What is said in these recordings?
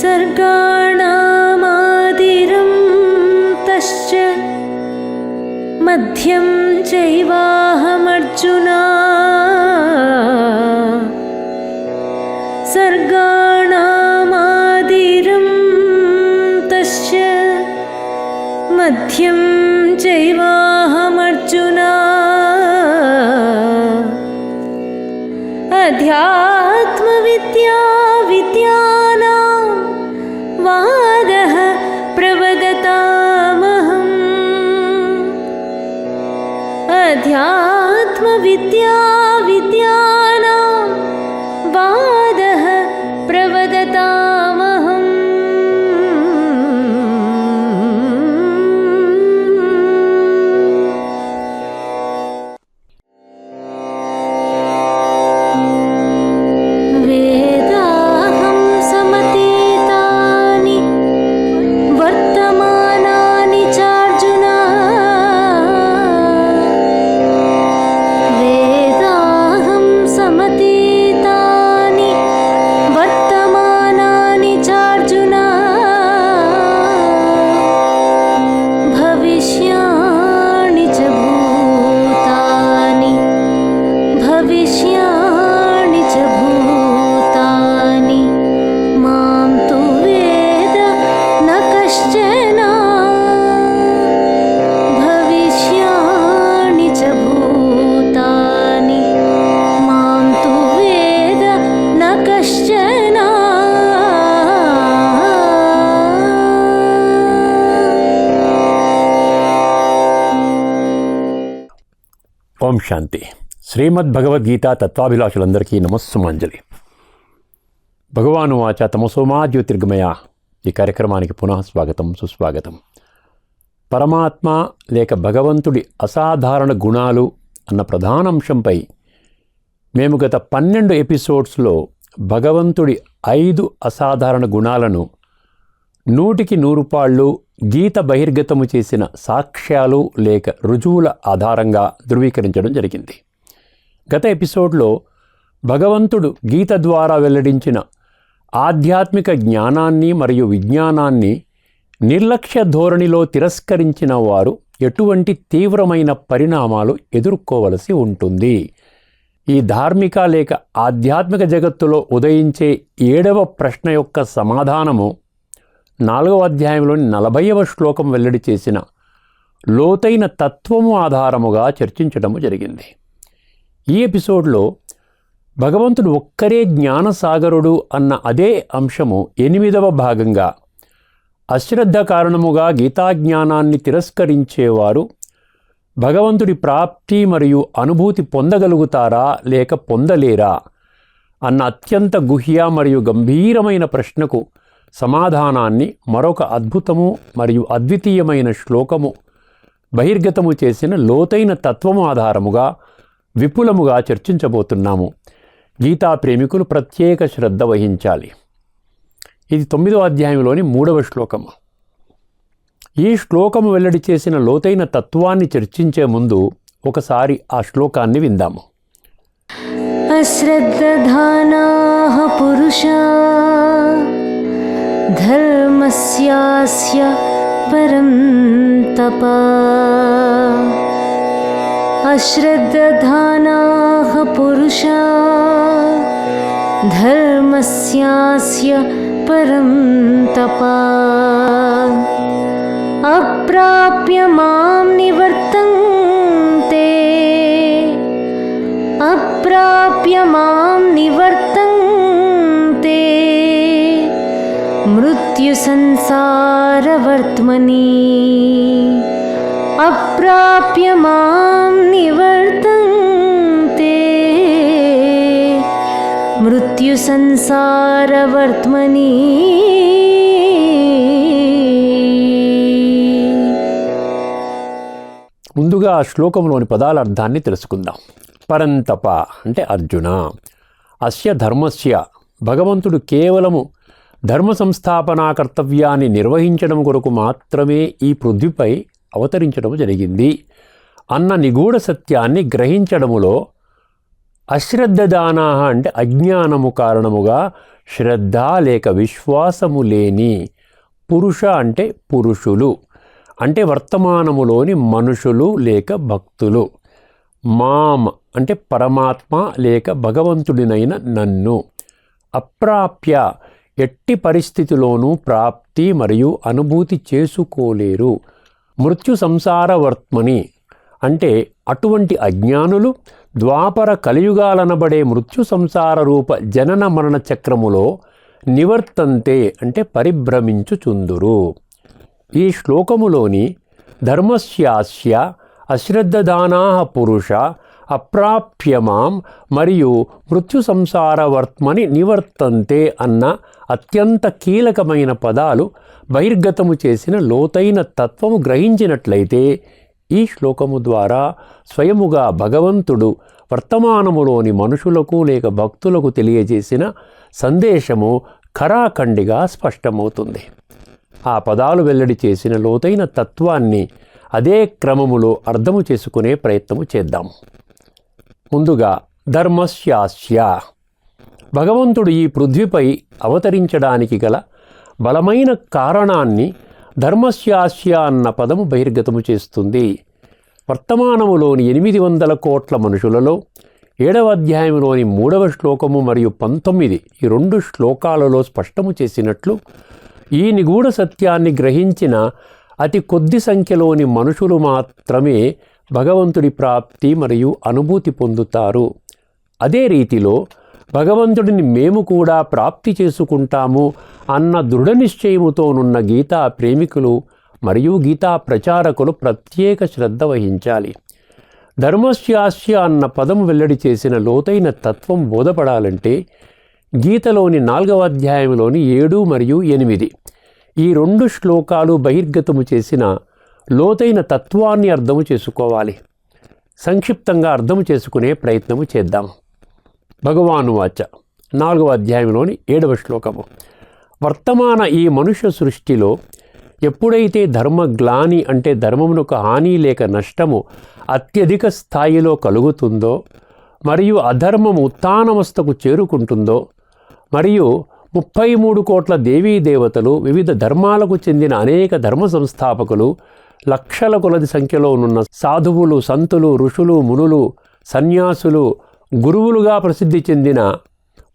सर्गाणामादिरं तश्च मध्यं चैवाहमर्जुना 掉。ఓం శాంతి. శ్రీమద్ భగవద్గీత తత్వాభిలాషులందరికీ నమస్సుమాంజలి. భగవాను వాచ తమసోమా జ్యోతిర్గమయ ఈ కార్యక్రమానికి పునః స్వాగతం సుస్వాగతం. పరమాత్మ లేక భగవంతుడి అసాధారణ గుణాలు అన్న ప్రధాన అంశంపై మేము గత పన్నెండు ఎపిసోడ్స్లో భగవంతుడి ఐదు అసాధారణ గుణాలను నూటికి నూరుపాళ్ళు గీత బహిర్గతము చేసిన సాక్ష్యాలు లేక రుజువుల ఆధారంగా ధృవీకరించడం జరిగింది. గత ఎపిసోడ్లో భగవంతుడు గీత ద్వారా వెల్లడించిన ఆధ్యాత్మిక జ్ఞానాన్ని మరియు విజ్ఞానాన్ని నిర్లక్ష్య ధోరణిలో తిరస్కరించిన వారు ఎటువంటి తీవ్రమైన పరిణామాలు ఎదుర్కోవలసి ఉంటుంది. ఈ ధార్మిక లేక ఆధ్యాత్మిక జగత్తులో ఉదయించే ఏడవ ప్రశ్న యొక్క సమాధానము నాలుగవ అధ్యాయంలోని నలభైవ శ్లోకం వెల్లడి చేసిన లోతైన తత్వము ఆధారముగా చర్చించడము జరిగింది. ఈ ఎపిసోడ్లో భగవంతుడు ఒక్కరే జ్ఞానసాగరుడు అన్న అదే అంశము ఎనిమిదవ భాగంగా అశ్రద్ధ కారణముగా గీతాజ్ఞానాన్ని తిరస్కరించేవారు భగవంతుడి ప్రాప్తి మరియు అనుభూతి పొందగలుగుతారా లేక పొందలేరా అన్న అత్యంత గుహ్య మరియు గంభీరమైన ప్రశ్నకు సమాధానాన్ని మరొక అద్భుతము మరియు అద్వితీయమైన శ్లోకము బహిర్గతము చేసిన లోతైన తత్వము ఆధారముగా విపులముగా చర్చించబోతున్నాము. గీతా ప్రేమికులు ప్రత్యేక శ్రద్ధ వహించాలి. ఇది తొమ్మిదో అధ్యాయంలోని మూడవ శ్లోకము. ఈ శ్లోకము వెల్లడి చేసిన లోతైన తత్వాన్ని చర్చించే ముందు ఒకసారి ఆ శ్లోకాన్ని విందాము. అశ్రద్ధానా పురుషా धर्मस्यास्य परं तप। अश्रद्धधानाः पुरुषा धर्मस्यास्य परं तप। अप्राप्य मां निवर्तन्ते। अप्राप्य मां मृत्युसंसारवर्त्मनि अप्राप्य मां निवर्तन्ते मृत्युसंसारवर्त्मनि ముందుగా ఆ శ్లోకంలోని పదాల అర్థాన్ని తెలుసుకుందాం పరంతప అంటే అర్జున అస్య ధర్మస్య భగవంతుడు కేవలము ధర్మ సంస్థాపనా కర్తవ్యాన్ని నిర్వహించడం కొరకు మాత్రమే ఈ పృథ్వీపై అవతరించడం జరిగింది. అన్న నిగూఢ సత్యాన్ని గ్రహించడములో అశ్రద్ధదానా అంటే అజ్ఞానము కారణముగా శ్రద్ధ లేక విశ్వాసము లేని పురుష అంటే పురుషులు అంటే వర్తమానములోని మనుషులు లేక భక్తులు. మామ్ అంటే పరమాత్మ లేక భగవంతుడినైన నన్ను. అప్రాప్య ఎట్టి పరిస్థితిలోనూ ప్రాప్తి మరియు అనుభూతి చేసుకోలేరు. మృత్యు సంసారవర్త్మని అంటే అటువంటి అజ్ఞానులు ద్వాపర కలియుగాలనబడే మృత్యు సంసార రూప జనన మరణ చక్రములో నివర్తంతే అంటే పరిభ్రమించుచుందురు ఈ శ్లోకములోని ధర్మస్యాస్య అశ్రద్ధదానా పురుష అప్రాప్యమాం మరియు మృత్యు సంసారవర్త్మని నివర్తంతే అన్న అత్యంత కీలకమైన పదాలు బహిర్గతము చేసిన లోతైన తత్వము గ్రహించినట్లయితే ఈ శ్లోకము ద్వారా స్వయముగా భగవంతుడు వర్తమానములోని మనుషులకు లేక భక్తులకు తెలియజేసిన సందేశము ఖరాఖండిగా స్పష్టమవుతుంది. ఆ పదాలు వెల్లడి చేసిన లోతైన తత్వాన్ని అదే క్రమములో అర్థము చేసుకునే ప్రయత్నము చేద్దాం ముందుగా ధర్మస్యాస్య. భగవంతుడు ఈ పృథ్వీపై అవతరించడానికి గల బలమైన కారణాన్ని ధర్మస్యాస్య అన్న పదము బహిర్గతము చేస్తుంది. వర్తమానములోని ఎనిమిది వందల కోట్ల మనుషులలో ఏడవ అధ్యాయంలోని మూడవ శ్లోకము మరియు పంతొమ్మిది ఈ రెండు శ్లోకాలలో స్పష్టము చేసినట్లు ఈ నిగూఢ సత్యాన్ని గ్రహించిన అతి కొద్ది సంఖ్యలోని మనుషులు మాత్రమే భగవంతుడి ప్రాప్తి మరియు అనుభూతి పొందుతారు. అదే రీతిలో భగవంతుడిని మేము కూడా ప్రాప్తి చేసుకుంటాము అన్న దృఢ నిశ్చయముతోనున్న గీతా ప్రేమికులు మరియు గీతా ప్రచారకులు ప్రత్యేక శ్రద్ధ వహించాలి. ధర్మస్యాస్య అన్న పదం వెల్లడి చేసిన లోతైన తత్వం బోధపడాలంటే గీతలోని నాలుగవ అధ్యాయంలోని ఏడు మరియు ఎనిమిది ఈ రెండు శ్లోకాలు బహిర్గతము చేసిన లోతైన తత్వాన్ని అర్థము చేసుకోవాలి. సంక్షిప్తంగా అర్థం చేసుకునే ప్రయత్నము చేద్దాం. భగవాను వాచ నాలుగవ అధ్యాయంలోని ఏడవ శ్లోకము. వర్తమాన ఈ మనుష్య సృష్టిలో ఎప్పుడైతే ధర్మ గ్లాని అంటే ధర్మమునకు హాని లేక నష్టము అత్యధిక స్థాయిలో కలుగుతుందో మరియు అధర్మము ఉత్తానవస్థకు చేరుకుంటుందో మరియు ముప్పై మూడు కోట్ల దేవీ దేవతలు వివిధ ధర్మాలకు చెందిన అనేక ధర్మ సంస్థాపకులు లక్షల కొలది సంఖ్యలో ఉన్న సాధువులు సంతులు ఋషులు మునులు సన్యాసులు గురువులుగా ప్రసిద్ధి చెందిన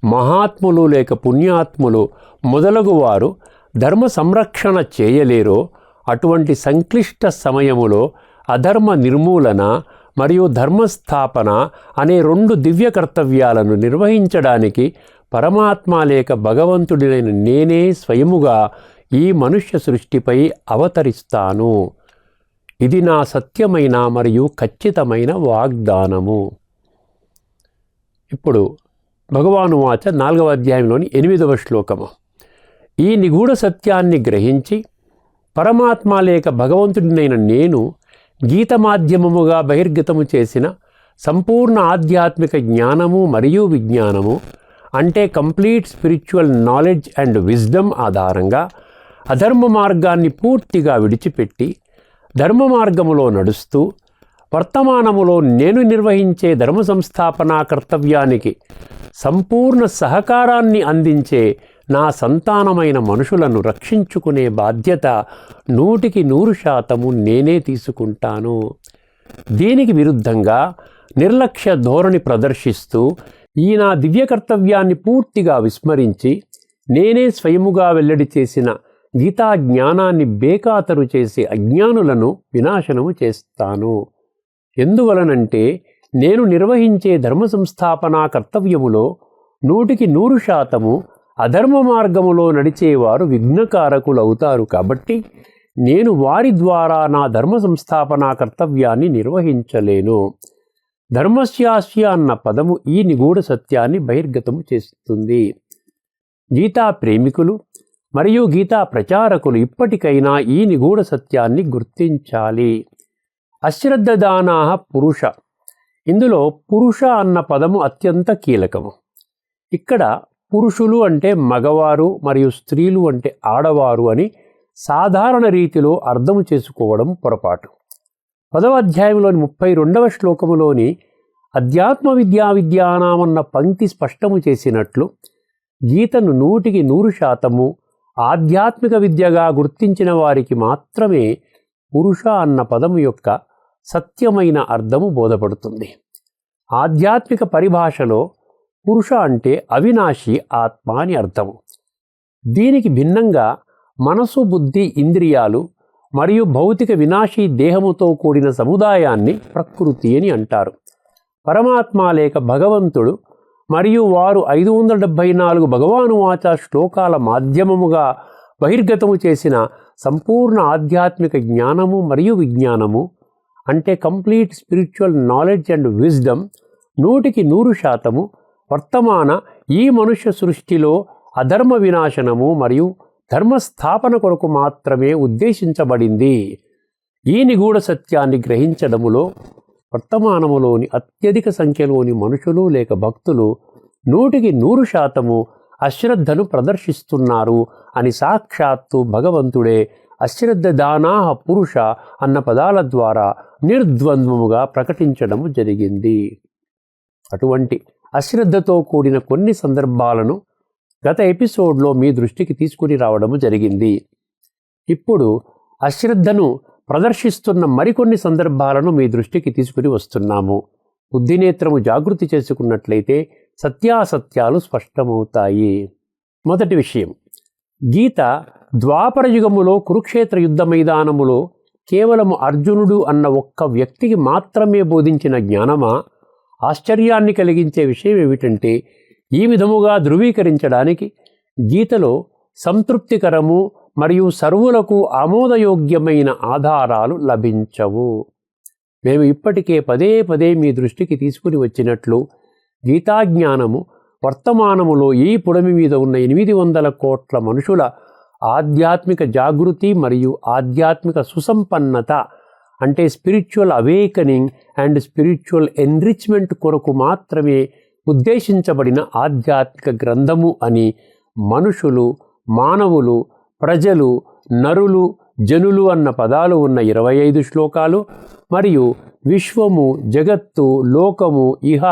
మహాత్ములు లేక పుణ్యాత్ములు మొదలగు వారు ధర్మ సంరక్షణ చేయలేరో అటువంటి సంక్లిష్ట సమయములో అధర్మ నిర్మూలన మరియు ధర్మస్థాపన అనే రెండు దివ్య కర్తవ్యాలను నిర్వహించడానికి పరమాత్మ లేక భగవంతుడినైన నేనే స్వయముగా ఈ మనుష్య సృష్టిపై అవతరిస్తాను. ఇది నా సత్యమైన మరియు ఖచ్చితమైన వాగ్దానము. ఇప్పుడు భగవాను వాచ నాలుగవ అధ్యాయంలోని ఎనిమిదవ శ్లోకము. ఈ నిగూఢ సత్యాన్ని గ్రహించి పరమాత్మ లేక భగవంతుడినైన నేను గీత మాధ్యమముగా బహిర్గతము చేసిన సంపూర్ణ ఆధ్యాత్మిక జ్ఞానము మరియు విజ్ఞానము అంటే complete spiritual knowledge and wisdom ఆధారంగా అధర్మ మార్గాన్ని పూర్తిగా విడిచిపెట్టి ధర్మ మార్గములో నడుస్తూ వర్తమానములో నేను నిర్వహించే ధర్మ సంస్థాపనా కర్తవ్యానికి సంపూర్ణ సహకారాన్ని అందించే నా సంతానమైన మనుషులను రక్షించుకునే బాధ్యత నూటికి నూరు శాతము నేనే తీసుకుంటాను. దీనికి విరుద్ధంగా నిర్లక్ష్య ధోరణి ప్రదర్శిస్తూ ఈ నా దివ్య కర్తవ్యాన్ని పూర్తిగా విస్మరించి నేనే స్వయముగా వెల్లడి చేసిన గీతా జ్ఞానాన్ని బేఖాతరు చేసే అజ్ఞానులను వినాశనము చేస్తాను. ఎందువలనంటే నేను నిర్వహించే ధర్మ సంస్థాపనా కర్తవ్యములో నూటికి నూరు శాతము అధర్మ మార్గములో నడిచేవారు విఘ్నకారకులవుతారు కాబట్టి నేను వారి ద్వారా నా ధర్మ సంస్థాపనా కర్తవ్యాన్ని నిర్వహించలేను. ధర్మస్యాస్య అన్న పదము ఈ నిగూఢ సత్యాన్ని బహిర్గతము చేస్తుంది. గీతా ప్రేమికులు మరియు గీతా ప్రచారకులు ఇప్పటికైనా ఈ నిగూఢ సత్యాన్ని గుర్తించాలి. అశ్రద్ధదానా పురుష. ఇందులో పురుష అన్న పదము అత్యంత కీలకము. ఇక్కడ పురుషులు అంటే మగవారు మరియు స్త్రీలు అంటే ఆడవారు అని సాధారణ రీతిలో అర్థము చేసుకోవడం పొరపాటు. పదవ అధ్యాయంలోని ముప్పై రెండవ శ్లోకములోని అధ్యాత్మ విద్యా విద్యానామన్న పంక్తి స్పష్టము చేసినట్లు గీతను నూటికి నూరు శాతము ఆధ్యాత్మిక విద్యగా గుర్తించిన వారికి మాత్రమే పురుష అన్న పదము యొక్క సత్యమైన అర్థము బోధపడుతుంది. ఆధ్యాత్మిక పరిభాషలో పురుష అంటే అవినాశి ఆత్మ అని అర్థము. దీనికి భిన్నంగా మనసు బుద్ధి ఇంద్రియాలు మరియు భౌతిక వినాశీ దేహముతో కూడిన సముదాయాన్ని ప్రకృతి అని అంటారు. పరమాత్మ లేక భగవంతుడు మరియు వారు ఐదు వందల డెబ్భై నాలుగు భగవాను వాచ శ్లోకాల మాధ్యమముగా బహిర్గతము చేసిన సంపూర్ణ ఆధ్యాత్మిక జ్ఞానము మరియు విజ్ఞానము అంటే complete spiritual knowledge and wisdom నూటికి నూరు శాతము వర్తమాన ఈ మనుష్య సృష్టిలో అధర్మ వినాశనము మరియు ధర్మస్థాపన కొరకు మాత్రమే ఉద్దేశించబడింది. ఈ నిగూఢ సత్యాన్ని గ్రహించడములో వర్తమానములోని అత్యధిక సంఖ్యలోని మనుషులు లేక భక్తులు నూటికి నూరు శాతము అశ్రద్ధను ప్రదర్శిస్తున్నారు అని సాక్షాత్తు భగవంతుడే అశ్రద్ధ దానాహ పురుష అన్న పదాల ద్వారా నిర్ద్వంద్వముగా ప్రకటించడము జరిగింది. అటువంటి అశ్రద్ధతో కూడిన కొన్ని సందర్భాలను గత ఎపిసోడ్లో మీ దృష్టికి తీసుకుని రావడము జరిగింది. ఇప్పుడు అశ్రద్ధను ప్రదర్శిస్తున్న మరికొన్ని సందర్భాలను మీ దృష్టికి తీసుకుని వస్తున్నాము. బుద్ధినేత్రము జాగృతి చేసుకున్నట్లయితే సత్యాసత్యాలు స్పష్టమవుతాయి. మొదటి విషయం. గీత ద్వాపర యుగములో కురుక్షేత్ర యుద్ధ మైదానములో కేవలం అర్జునుడు అన్న ఒక్క వ్యక్తికి మాత్రమే బోధించిన జ్ఞానమా? ఆశ్చర్యాన్ని కలిగించే విషయం ఏమిటంటే ఈ విధముగా ధృవీకరించడానికి గీతలో సంతృప్తికరము మరియు సర్వులకు ఆమోదయోగ్యమైన ఆధారాలు లభించవు. మేము ఇప్పటికే పదే పదే మీ దృష్టికి తీసుకుని వచ్చినట్లు గీతాజ్ఞానము వర్తమానములో ఈ పుడమి మీద ఉన్న ఎనిమిది వందల కోట్ల మనుషుల ఆధ్యాత్మిక జాగృతి మరియు ఆధ్యాత్మిక సుసంపన్నత అంటే spiritual awakening and spiritual enrichment కొరకు మాత్రమే ఉద్దేశించబడిన ఆధ్యాత్మిక గ్రంథము అని మనుషులు మానవులు ప్రజలు నరులు జనులు అన్న పదాలు ఉన్న ఇరవై ఐదు శ్లోకాలు మరియు విశ్వము జగత్తు లోకము ఇహ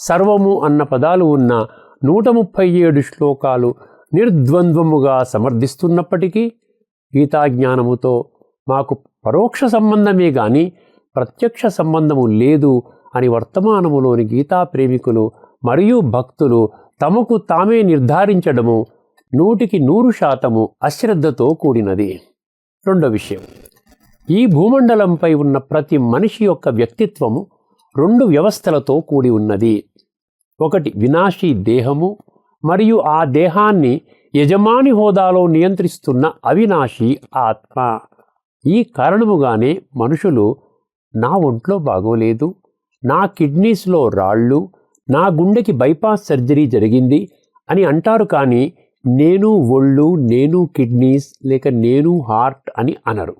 సర్వము అన్న పదాలు ఉన్న నూట ముప్పై ఏడు శ్లోకాలు నిర్ద్వంద్వముగా సమర్థిస్తున్నప్పటికీ గీతాజ్ఞానముతో మాకు పరోక్ష సంబంధమే గాని ప్రత్యక్ష సంబంధము లేదు అని వర్తమానములోని గీతా ప్రేమికులు మరియు భక్తులు తమకు తామే నిర్ధారించడము నూటికి నూరు శాతము అశ్రద్ధతో కూడినది. రెండో విషయం. ఈ భూమండలంపై ఉన్న ప్రతి మనిషి యొక్క వ్యక్తిత్వము రెండు వ్యవస్థలతో కూడి ఉన్నది. ఒకటి వినాశీ దేహము మరియు ఆ దేహాన్ని యజమాని హోదాలో నియంత్రిస్తున్న అవినాశి ఆత్మ. ఈ కారణముగానే మనుషులు నా ఒంట్లో బాగోలేదు నా కిడ్నీస్లో రాళ్ళు నా గుండెకి బైపాస్ సర్జరీ జరిగింది అని అంటారు కానీ నేను ఒళ్ళు నేను కిడ్నీస్ లేక నేను హార్ట్ అని అనరు.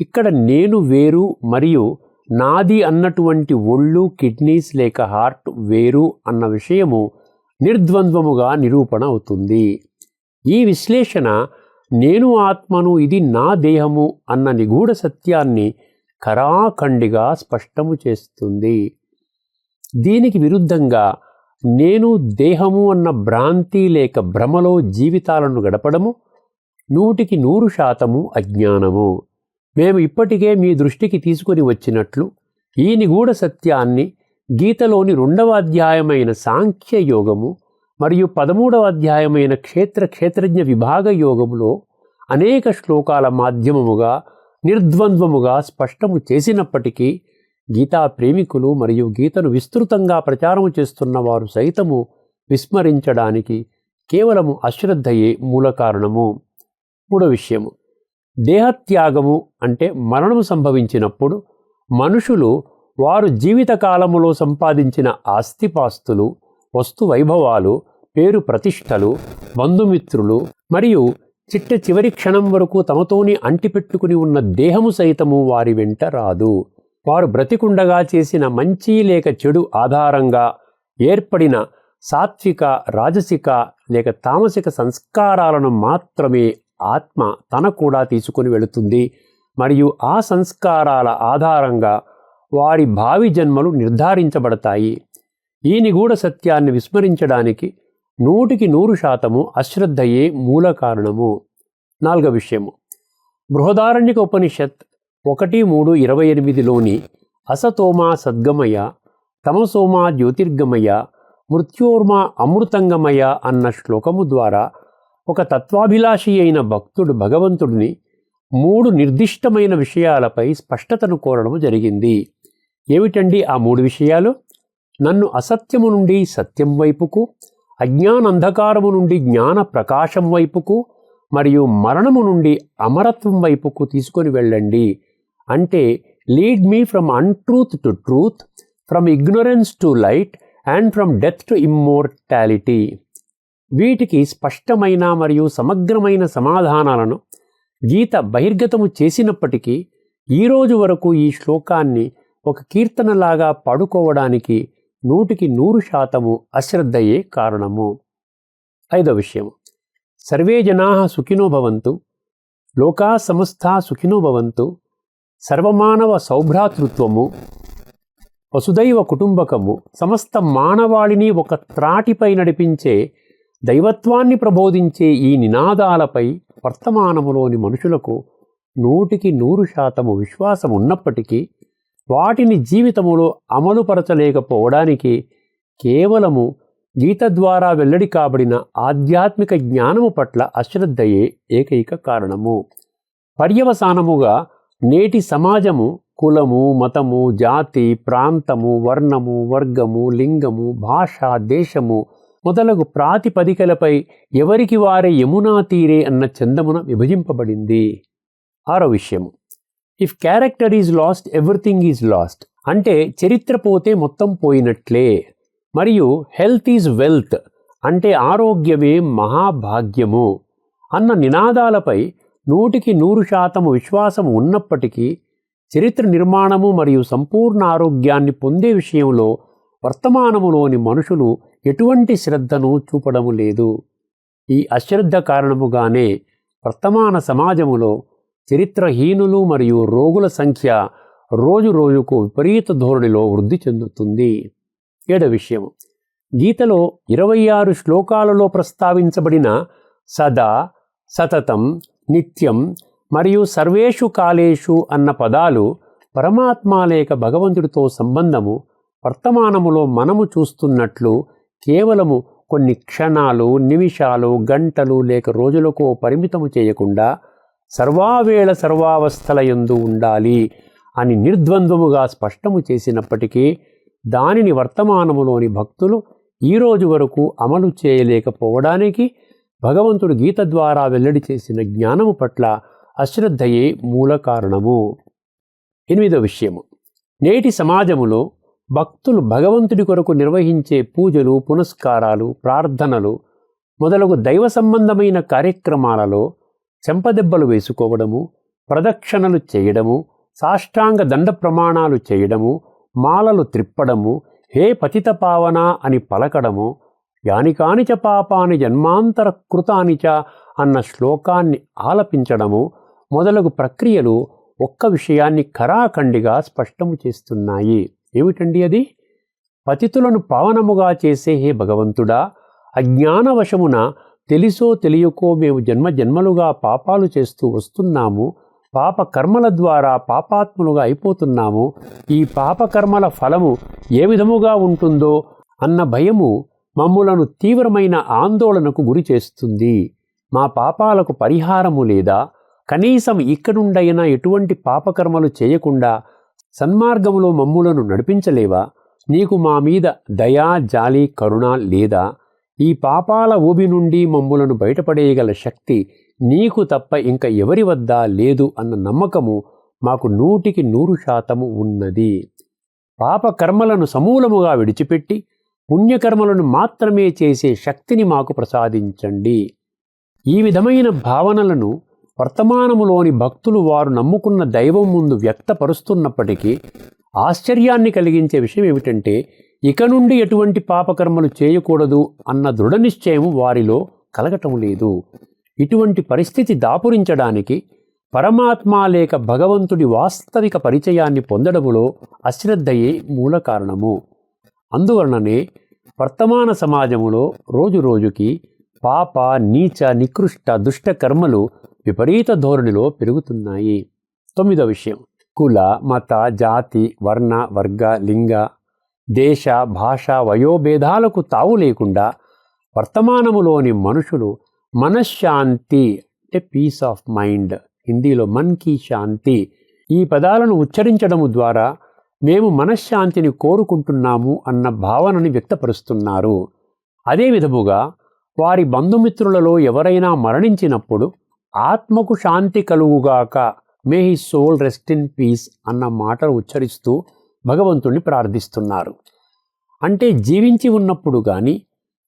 ఇక్కడ నేను వేరు మరియు నాది అన్నటువంటి ఒళ్ళు కిడ్నీస్ లేక హార్ట్ వేరు అన్న విషయము నిర్ద్వంద్వముగా నిరూపణ అవుతుంది. ఈ విశ్లేషణ నేను ఆత్మను ఇది నా దేహము అన్న నిగూఢ సత్యాన్ని కరాఖండిగా స్పష్టము చేస్తుంది. దీనికి విరుద్ధంగా నేను దేహము అన్న భ్రాంతి లేక భ్రమలో జీవితాలను గడపడము నూటికి నూరు శాతము అజ్ఞానము. మేము ఇప్పటికే మీ దృష్టికి తీసుకొని వచ్చినట్లు ఈ నిగూఢ సత్యాన్ని గీతలోని రెండవ అధ్యాయమైన సాంఖ్య యోగము మరియు పదమూడవ అధ్యాయమైన క్షేత్ర క్షేత్రజ్ఞ విభాగ యోగములో అనేక శ్లోకాల మాధ్యమముగా నిర్ద్వంద్వముగా స్పష్టము చేసినప్పటికీ గీతా ప్రేమికులు మరియు గీతను విస్తృతంగా ప్రచారము చేస్తున్న వారు సైతము విస్మరించడానికి కేవలము అశ్రద్ధయే మూల కారణము. మూడో విషయము. దేహత్యాగము అంటే మరణము సంభవించినప్పుడు మనుషులు వారు జీవితకాలములో సంపాదించిన ఆస్తిపాస్తులు వస్తు వైభవాలు పేరు ప్రతిష్టలు బంధుమిత్రులు మరియు చిట్ట చివరి క్షణం వరకు తమతోని అంటిపెట్టుకుని ఉన్న దేహము సైతము వారి వెంట రాదు. వారు బ్రతికుండగా చేసిన మంచి లేక చెడు ఆధారంగా ఏర్పడిన సాత్విక రాజసిక లేక తామసిక సంస్కారాలను మాత్రమే ఆత్మ తన కూడా తీసుకొని వెళుతుంది. మరియు ఆ సంస్కారాల ఆధారంగా వారి భావి జన్మలు నిర్ధారించబడతాయి. ఈ నిగూఢ సత్యాన్ని విస్మరించడానికి నూటికి నూరు శాతము అశ్రద్ధయే మూల కారణము. నాలుగవ విషయము. బృహదారణ్యక ఉపనిషత్ ఒకటి మూడు ఇరవై ఎనిమిదిలోని అసతోమా సద్గమయ తమసోమా జ్యోతిర్గమయ మృత్యోర్మా అమృతంగమయ అన్న శ్లోకము ద్వారా ఒక తత్వాభిలాషి అయిన భక్తుడు భగవంతుడిని మూడు నిర్దిష్టమైన విషయాలపై స్పష్టతను కోరడం జరిగింది. ఏమిటండి ఆ మూడు విషయాలు? నన్ను అసత్యము నుండి సత్యం వైపుకు అజ్ఞానంధకారము నుండి జ్ఞాన ప్రకాశం వైపుకు మరియు మరణము నుండి అమరత్వం వైపుకు తీసుకొని వెళ్ళండి. అంటే lead me from untruth to truth from ignorance to light and from death to immortality. వీటికి స్పష్టమైన మరియు సమగ్రమైన సమాధానాలను గీత బహిర్గతము చేసినప్పటికీ ఈరోజు వరకు ఈ శ్లోకాన్ని ఒక కీర్తనలాగా పాడుకోవడానికి నూటికి నూరు శాతము అశ్రద్ధయే కారణము. ఐదో విషయం సర్వే జనా సుఖినో భవంతు లోకా సమస్తా సుఖినో భవంతు సర్వమానవ సౌభ్రాతృత్వము వసుదైవ కుటుంబకము సమస్త మానవాళిని ఒక త్రాటిపై నడిపించే దైవత్వాన్ని ప్రబోధించే ఈ నినాదాలపై వర్తమానములోని మనుషులకు నూటికి నూరు శాతము విశ్వాసం ఉన్నప్పటికీ వాటిని జీవితములో అమలుపరచలేకపోవడానికి కేవలము గీత ద్వారా వెల్లడి కాబడిన ఆధ్యాత్మిక జ్ఞానము పట్ల అశ్రద్ధయే ఏకైక కారణము. పర్యవసానముగా నేటి సమాజము కులము మతము జాతి ప్రాంతము వర్ణము వర్గము లింగము భాష దేశము మొదలగు ప్రాతిపదికలపై ఎవరికి వారే యమునా తీరే అన్న చందమున విభజింపబడింది. ఆరో విషయము. If character is lost everything is lost అంటే చరిత్ర పోతే మొత్తం పోయినట్లే. మరియు హెల్త్ ఈజ్ వెల్త్ అంటే ఆరోగ్యమే మహాభాగ్యము. అన్న నినాదాలపై నూటికి నూరు శాతం విశ్వాసం ఉన్నప్పటికీ చరిత్ర నిర్మాణము మరియు సంపూర్ణ ఆరోగ్యాన్ని పొందే విషయంలో వర్తమానములోని మనుషులు ఎటువంటి శ్రద్ధను చూపడము లేదు. ఈ అశ్రద్ధ కారణముగానే వర్తమాన సమాజములో చరిత్రహీనులు మరియు రోగుల సంఖ్య రోజు రోజుకు విపరీత ధోరణిలో వృద్ధి చెందుతుంది. ఏడో విషయం. గీతలో ఇరవై ఆరు శ్లోకాలలో ప్రస్తావించబడిన సదా సతతం నిత్యం మరియు సర్వేషు కాలేషు అన్న పదాలు పరమాత్మ లేక భగవంతుడితో సంబంధము వర్తమానములో మనము చూస్తున్నట్లు కేవలము కొన్ని క్షణాలు నిమిషాలు గంటలు లేక రోజులకు పరిమితము చేయకుండా సర్వావేళ సర్వావస్థల ఎందు ఉండాలి అని నిర్ద్వంద్వముగా స్పష్టము చేసినప్పటికీ దానిని వర్తమానములోని భక్తులు ఈ రోజు వరకు అమలు చేయలేకపోవడానికి భగవంతుడు గీత ద్వారా వెల్లడి చేసిన జ్ఞానము పట్ల అశ్రద్ధయే మూల కారణము. ఎనిమిదో విషయము. నేటి సమాజములో భక్తులు భగవంతుడి కొరకు నిర్వహించే పూజలు పునస్కారాలు ప్రార్థనలు మొదలగు దైవ సంబంధమైన కార్యక్రమాలలో చెంపదెబ్బలు వేసుకోవడము ప్రదక్షిణలు చేయడము సాష్టాంగ దండ ప్రమాణాలు చేయడము మాలలు త్రిప్పడము హే పతిత పావన అని పలకడము యానికానిచ పాపాని జన్మాంతర కృతానిచ అన్న శ్లోకాన్ని ఆలపించడము మొదలగు ప్రక్రియలు ఒక్క విషయాన్ని ఖరాఖండిగా స్పష్టము చేస్తున్నాయి. ఏమిటండి అది? పతితులను పావనముగా చేసే హే భగవంతుడా అజ్ఞానవశమున తెలిసో తెలియకో మేము జన్మ జన్మలుగా పాపాలు చేస్తూ వస్తున్నాము. పాప కర్మల ద్వారా పాపాత్ములుగా అయిపోతున్నాము. ఈ పాపకర్మల ఫలము ఏ విధముగా ఉంటుందో అన్న భయము మమ్ములను తీవ్రమైన ఆందోళనకు గురి చేస్తుంది. మా పాపాలకు పరిహారము లేదా? కనీసం ఇక్కడుండైనా ఎటువంటి పాపకర్మలు చేయకుండా సన్మార్గములో మమ్ములను నడిపించలేవా? నీకు మా మీద దయా జాలి కరుణ లేదా? ఈ పాపాల ఊబి నుండి మమ్ములను బయటపడేయగల శక్తి నీకు తప్ప ఇంక ఎవరి వద్ద లేదు అన్న నమ్మకము మాకు నూటికి నూరు శాతము ఉన్నది. పాపకర్మలను సమూలముగా విడిచిపెట్టి పుణ్యకర్మలను మాత్రమే చేసే శక్తిని మాకు ప్రసాదించండి. ఈ విధమైన భావనలను వర్తమానములోని భక్తులు వారు నమ్ముకున్న దైవం ముందు వ్యక్తపరుస్తున్నప్పటికీ ఆశ్చర్యాన్ని కలిగించే విషయం ఏమిటంటే ఇక నుండి ఎటువంటి పాపకర్మలు చేయకూడదు అన్న దృఢ నిశ్చయం వారిలో కలగటం లేదు. ఇటువంటి పరిస్థితి దాపురించడానికి పరమాత్మ లేక భగవంతుడి వాస్తవిక పరిచయాన్ని పొందడములో అశ్రద్ధయే మూల కారణము. అందువలననే వర్తమాన సమాజములో రోజు రోజుకి పాప నీచ నికృష్ట దుష్ట కర్మలు విపరీత ధోరణిలో పెరుగుతున్నాయి. తొమ్మిదో విషయం. కుల మత జాతి వర్ణ వర్గ లింగ దేశ భాష వయోభేదాలకు తావు లేకుండా వర్తమానములోని మనుషులు మనశ్శాంతి అంటే పీస్ ఆఫ్ మైండ్ హిందీలో మన్ కీ శాంతి ఈ పదాలను ఉచ్చరించడము ద్వారా మేము మనశ్శాంతిని కోరుకుంటున్నాము అన్న భావనని వ్యక్తపరుస్తున్నారు. అదే విధముగా వారి బంధుమిత్రులలో ఎవరైనా మరణించినప్పుడు ఆత్మకు శాంతి కలుగుగాక may he soul rest in peace అన్న మాటలు ఉచ్చరిస్తూ భగవంతుణ్ణి ప్రార్థిస్తున్నారు. అంటే జీవించి ఉన్నప్పుడు కానీ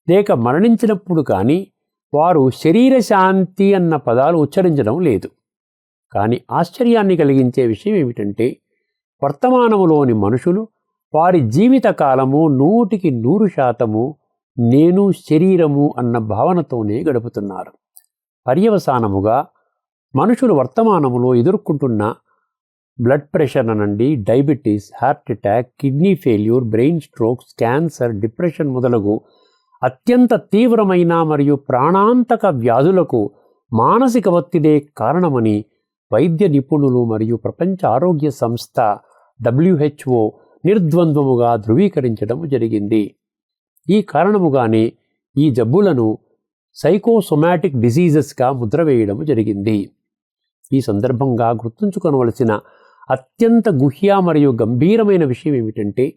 లేక మరణించినప్పుడు కానీ వారు శరీర శాంతి అన్న పదాలు ఉచ్చరించడం లేదు. కానీ ఆశ్చర్యాన్ని కలిగించే విషయం ఏమిటంటే వర్తమానములోని మనుషులు వారి జీవిత కాలము నూటికి నూరు శాతము నేను శరీరము అన్న భావనతోనే గడుపుతున్నారు. పర్యవసానముగా మనుషులు వర్తమానములో ఎదుర్కొంటున్న బ్లడ్ ప్రెషర్ అనండి diabetes heart attack kidney failure brain strokes cancer depression మొదలగు అత్యంత తీవ్రమైన మరియు ప్రాణాంతక వ్యాధులకు మానసిక ఒత్తిడే కారణమని వైద్య నిపుణులు మరియు ప్రపంచ ఆరోగ్య సంస్థ డబ్ల్యూహెచ్ఓ నిర్ద్వంద్వముగా ధృవీకరించడం జరిగింది. ఈ కారణముగానే ఈ జబ్బులను సైకోసొమాటిక్ డిసీజెస్గా ముద్రవేయడం జరిగింది. ఈ సందర్భంగా గుర్తుంచుకొనవలసిన అత్యంత గుహ్య మరియు గంభీరమైన విషయం ఏమిటంటే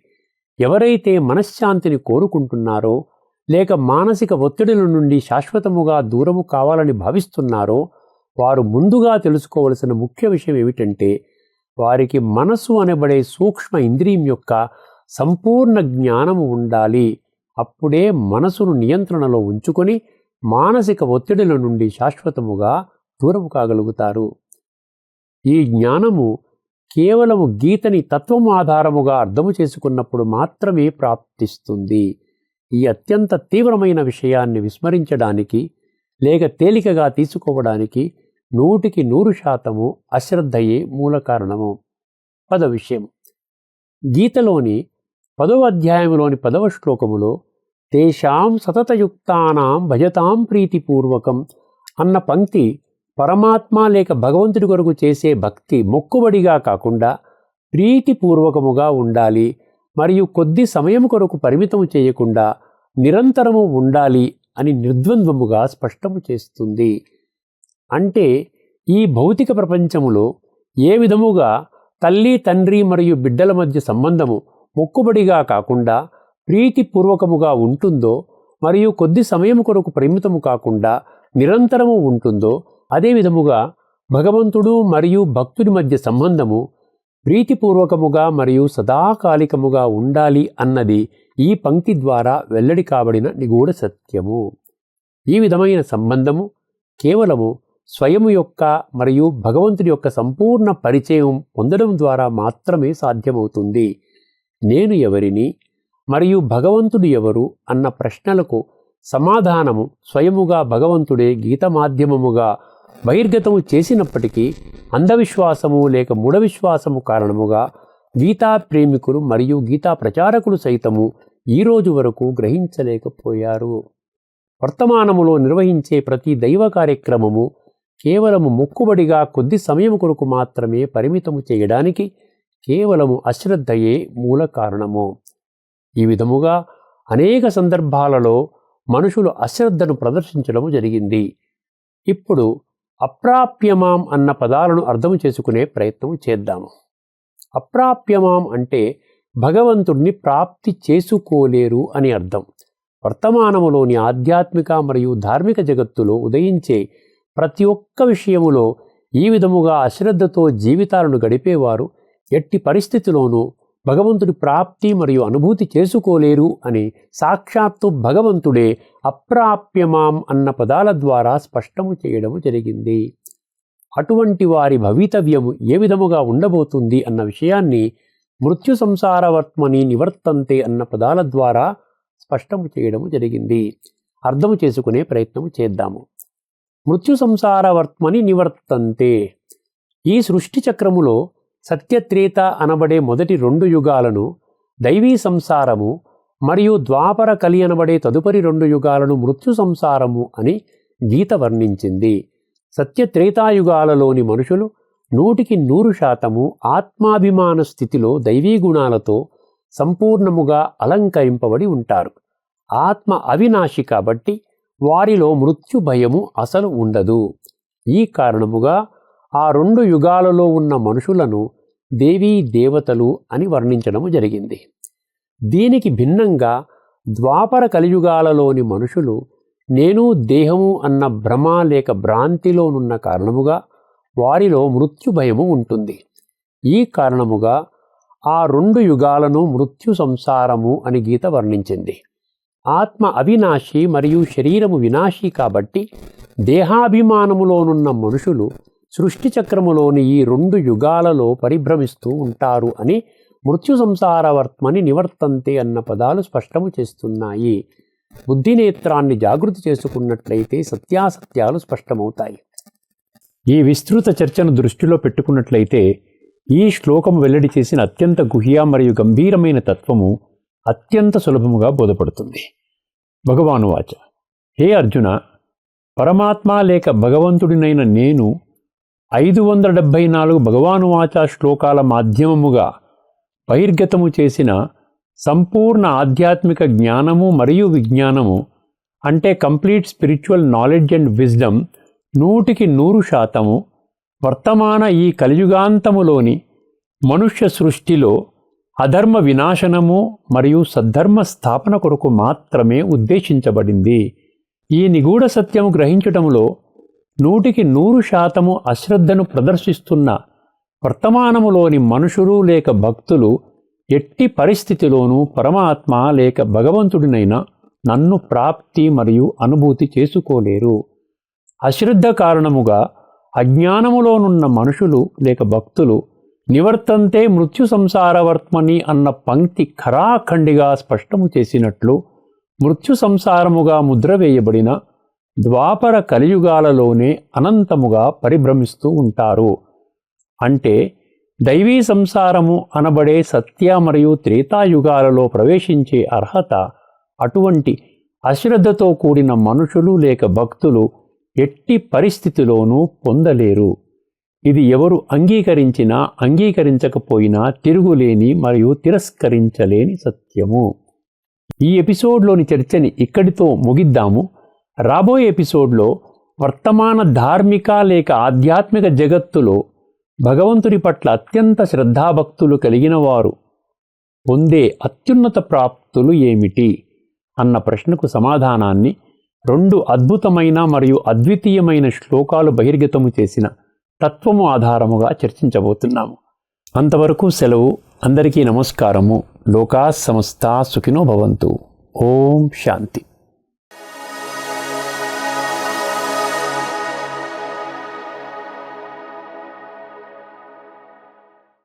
ఎవరైతే మనశ్శాంతిని కోరుకుంటున్నారో లేక మానసిక ఒత్తిడిల నుండి శాశ్వతముగా దూరము కావాలని భావిస్తున్నారో వారు ముందుగా తెలుసుకోవలసిన ముఖ్య విషయం ఏమిటంటే వారికి మనసు అనబడే సూక్ష్మ ఇంద్రియం యొక్క సంపూర్ణ జ్ఞానము ఉండాలి. అప్పుడే మనసును నియంత్రణలో ఉంచుకొని మానసిక ఒత్తిడిల నుండి శాశ్వతముగా దూరం కాగలుగుతారు. ఈ జ్ఞానము కేవలము గీతని తత్వం ఆధారముగా అర్థము చేసుకున్నప్పుడు మాత్రమే ప్రాప్తిస్తుంది. ఈ అత్యంత తీవ్రమైన విషయాన్ని విస్మరించడానికి లేక తేలికగా తీసుకోవడానికి నూటికి నూరు శాతము అశ్రద్ధయే మూల కారణము. పద విషయం గీతలోని పదవ అధ్యాయంలోని పదవ శ్లోకములో తేషాం సతతయుక్తానాం భజతాం ప్రీతిపూర్వకం అన్న పంక్తి పరమాత్మ లేక భగవంతుడి కొరకు చేసే భక్తి మొక్కుబడిగా కాకుండా ప్రీతిపూర్వకముగా ఉండాలి మరియు కొద్ది సమయం కొరకు పరిమితం చేయకుండా నిరంతరము ఉండాలి అని నిర్ద్వంద్వముగా స్పష్టము చేస్తుంది. అంటే ఈ భౌతిక ప్రపంచములో ఏ విధముగా తల్లి తండ్రి మరియు బిడ్డల మధ్య సంబంధము మొక్కుబడిగా కాకుండా ప్రీతిపూర్వకముగా ఉంటుందో మరియు కొద్ది సమయం కొరకు పరిమితము కాకుండా నిరంతరము ఉంటుందో అదే విధముగా భగవంతుడు మరియు భక్తుడి మధ్య సంబంధము ప్రీతిపూర్వకముగా మరియు సదాకాలికముగా ఉండాలి అన్నది ఈ పంక్తి ద్వారా వెల్లడి కాబడిన నిగూఢ సత్యము. ఈ విధమైన సంబంధము కేవలము స్వయము యొక్క మరియు భగవంతుడి యొక్క సంపూర్ణ పరిచయం పొందడం ద్వారా మాత్రమే సాధ్యమవుతుంది. నేను ఎవరిని మరియు భగవంతుడు ఎవరు అన్న ప్రశ్నలకు సమాధానము స్వయముగా భగవంతుడే గీత మాధ్యమముగా బహిర్గతము చేసినప్పటికీ అంధవిశ్వాసము లేక మూఢవిశ్వాసము కారణముగా గీతా ప్రేమికులు మరియు గీతా ప్రచారకులు సైతము ఈ రోజు వరకు గ్రహించలేకపోయారు. వర్తమానములో నిర్వహించే ప్రతి దైవ కార్యక్రమము కేవలము మొక్కుబడిగా కొద్ది సమయం కొరకు మాత్రమే పరిమితము చేయడానికి కేవలము అశ్రద్ధయే మూల కారణము. ఈ విధముగా అనేక సందర్భాలలో మనుషులు అశ్రద్ధను ప్రదర్శించడం జరిగింది. ఇప్పుడు అప్రాప్యమాం అన్న పదాలను అర్థం చేసుకునే ప్రయత్నం చేద్దాము. అప్రాప్యమాం అంటే భగవంతుడిని ప్రాప్తి చేసుకోలేరు అని అర్థం. వర్తమానములోని ఆధ్యాత్మిక మరియు ధార్మిక జగత్తులో ఉదయించే ప్రతి ఒక్క విషయములో ఈ విధముగా అశ్రద్ధతో జీవితాలను గడిపేవారు. ఎట్టి పరిస్థితిలోనూ భగవంతుడి ప్రాప్తి మరియు అనుభూతి చేసుకోలేరు అని సాక్షాత్తు భగవంతుడే అప్రాప్యమాం అన్న పదాల ద్వారా స్పష్టము చేయడము జరిగింది. అటువంటి వారి భవితవ్యము ఏ విధముగా ఉండబోతుంది అన్న విషయాన్ని మృత్యు సంసారవర్త్మని నివర్తంతే అన్న పదాల ద్వారా స్పష్టము చేయడము జరిగింది. అర్థము చేసుకునే ప్రయత్నము చేద్దాము. మృత్యు సంసారవర్త్మని నివర్తంతే. ఈ సృష్టి చక్రములో సత్యత్రేత అనబడే మొదటి రెండు యుగాలను దైవీ సంసారము మరియు ద్వాపర కలి అనబడే తదుపరి రెండు యుగాలను మృత్యు సంసారము అని గీత వర్ణించింది. సత్యత్రేతాయుగాలలోని మనుషులు నూటికి నూరు శాతము ఆత్మాభిమాన స్థితిలో దైవీ గుణాలతో సంపూర్ణముగా అలంకరింపబడి ఉంటారు. ఆత్మ అవినాశి కాబట్టి వారిలో మృత్యు భయము అసలు ఉండదు. ఈ కారణముగా ఆ రెండు యుగాలలో ఉన్న మనుషులను దేవీ దేవతలు అని వర్ణించడము జరిగింది. దీనికి భిన్నంగా ద్వాపర కలియుగాలలోని మనుషులు నేను దేహము అన్న భ్రమ లేక భ్రాంతిలోనున్న కారణముగా వారిలో మృత్యు భయము ఉంటుంది. ఈ కారణముగా ఆ రెండు యుగాలను మృత్యు సంసారము అని గీత వర్ణించింది. ఆత్మ అవినాశి మరియు శరీరము వినాశి కాబట్టి దేహాభిమానములోనున్న మనుషులు సృష్టి చక్రములోని ఈ రెండు యుగాలలో పరిభ్రమిస్తూ ఉంటారు అని మృత్యు సంసారవర్త్మని నివర్తంతే అన్న పదాలు స్పష్టము చేస్తున్నాయి. బుద్ధినేత్రాన్ని జాగృతి చేసుకున్నట్లయితే సత్యాసత్యాలు స్పష్టమవుతాయి. ఈ విస్తృత చర్చను దృష్టిలో పెట్టుకున్నట్లయితే ఈ శ్లోకం వెల్లడి చేసిన అత్యంత గుహ్య మరియు గంభీరమైన తత్వము అత్యంత సులభముగా బోధపడుతుంది. భగవాను వాచ హే అర్జున పరమాత్మ లేక భగవంతుడినైన నేను ఐదు వందల డెబ్భై నాలుగు భగవానువాచ శ్లోకాల మాధ్యమముగా బహిర్గతము చేసిన సంపూర్ణ ఆధ్యాత్మిక జ్ఞానము మరియు విజ్ఞానము అంటే complete spiritual knowledge and wisdom నూటికి నూరు శాతము వర్తమాన ఈ కలియుగాంతములోని మనుష్య సృష్టిలో అధర్మ వినాశనము మరియు సద్ధర్మ స్థాపన కొరకు మాత్రమే ఉద్దేశించబడింది. ఈ నిగూఢ సత్యము గ్రహించటంలో నూటికి నూరు శాతము అశ్రద్ధను ప్రదర్శిస్తున్న వర్తమానములోని మనుషులు లేక భక్తులు ఎట్టి పరిస్థితిలోనూ పరమాత్మ లేక భగవంతుడినైనా నన్ను ప్రాప్తి మరియు అనుభూతి చేసుకోలేరు. అశ్రద్ధ కారణముగా అజ్ఞానములోనున్న మనుషులు లేక భక్తులు నివర్తంతే మృత్యు సంసారవర్త్మని అన్న పంక్తి ఖరాఖండిగా స్పష్టము చేసినట్లు మృత్యు సంసారముగా ముద్ర వేయబడిన ద్వాపర కలియుగాలలోనే అనంతముగా పరిభ్రమిస్తూ ఉంటారు. అంటే దైవీ సంసారము అనబడే సత్య మరియు త్రేతాయుగాలలో ప్రవేశించే అర్హత అటువంటి అశ్రద్ధతో కూడిన మనుషులు లేక భక్తులు ఎట్టి పరిస్థితిలోనూ పొందలేరు. ఇది ఎవరు అంగీకరించినా అంగీకరించకపోయినా తిరుగులేని మరియు తిరస్కరించలేని సత్యము. ఈ ఎపిసోడ్లోని చర్చని ఇక్కడితో ముగిద్దాము. రాబోయే ఎపిసోడ్లో వర్తమాన ధార్మిక లేక ఆధ్యాత్మిక జగత్తులో భగవంతుడి పట్ల అత్యంత శ్రద్ధాభక్తులు కలిగిన వారు పొందే అత్యున్నత ప్రాప్తులు ఏమిటి అన్న ప్రశ్నకు సమాధానాన్ని రెండు అద్భుతమైన మరియు అద్వితీయమైన శ్లోకాలు బహిర్గతము చేసిన తత్వము ఆధారముగా చర్చించబోతున్నాము. అంతవరకు సెలవు అందరికీ నమస్కారము. లోకా సమస్త సుఖినో భవంతు. ఓం శాంతి.